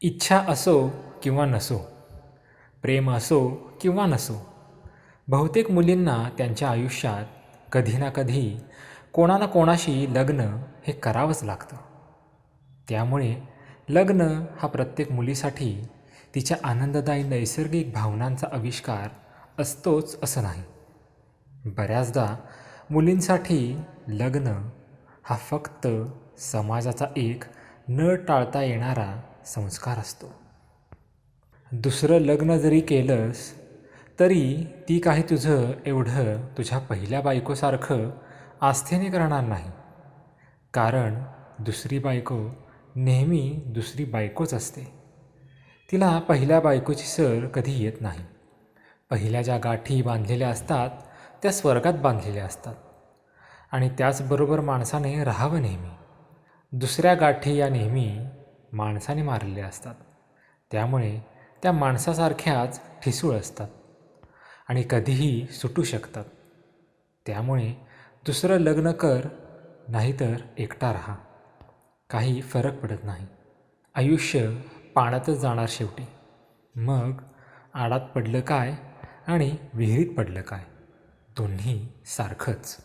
इच्छा असो किंवा नसो प्रेम असो किंवा नसो बहुतेक मुलींना त्यांच्या आयुष्यात कधी ना कधी कोणा ना कोणाशी लग्न हे करावंच लागतं. त्यामुळे लग्न हा प्रत्येक मुलीसाठी तिच्या आनंददायी नैसर्गिक भावनांचा आविष्कार असतोच असं नाही. बऱ्याचदा मुलींसाठी लग्न हा फक्त समाजाचा एक न टाळता येणारा संस्कार असतो. दुसरं लग्न जरी केलंस तरी ती काही तुझं एवढं तुझ्या पहिल्या बायकोसारखं आस्थेने करणार नाही. कारण दुसरी बायको नेहमी दुसरी बायकोच असते. तिला पहिल्या बायकोची सर कधी येत नाही. पहिल्या ज्या गाठी बांधलेल्या असतात त्या स्वर्गात बांधलेल्या असतात. आणि त्याचबरोबर माणसाने राहावं नेहमी. दुसऱ्या गाठी या नेहमी माणसाने मारलेले असतात. त्यामुळे त्या माणसासारख्याच ठिसूळ असतात आणि कधीही सुटू शकतात. त्यामुळे दुसरं लग्न कर नाहीतर एकटा राहा. काही फरक पडत नाही. आयुष्य पाण्यातच जाणार शेवटी. मग आडात पडलं काय आणि विहिरीत पडलं काय? दोन्ही सारखंच.